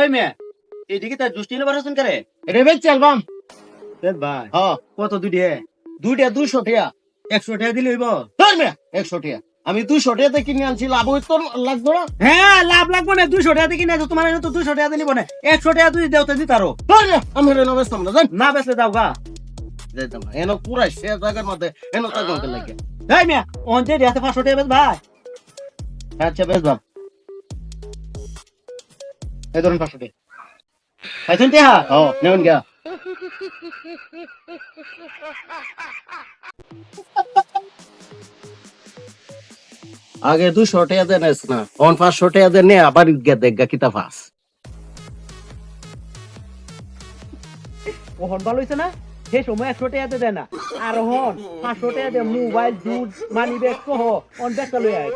এই মেয়ে এদিকে তার দুষ্টি নেবার হাসন করে বেচ অ্যালবাম। দেখ ভাই। হ্যাঁ কত দুটিয়ে দুইটা দুশো টাকা একশো টাকা দিলে হইব? ধর মিয়া একশো টাকা আমি দুশো টাকাতে কিনে আনছি লাভ হইতো তো লাগতো না। হ্যাঁ লাভ লাগবো না দুশো টাকা দিয়ে কিনে আছো, তোমার তো দুশো বনে একশো টাকা তুই দেওতে দিতারো ধর আমি বেচতাম না না বেসলে দাও গা। এনো পুরাই সে জায়গার মধ্যে এনো তাকে লাগে এই মেয়ে অন্তে পাঁচশো টাকা ভাই। আচ্ছা বেশ বাপ এই ধরুন পাঁচশো টাকা পাইছেন টেহা ও নেবেন গা আগে দুশো টাকা দেন না। অন পাঁচশো টাকা দেন নে আবার গিয়ে দেখ গা কিতা ফাঁস ও হন ভালো হয়েছে না? সেই সময় একশো টাকাতে দেয় না। আর হন পাঁচশো টাকা দিয়ে মোবাইল দুধ মানি ব্যাগ সহ অন ব্যাগটা লই আয়।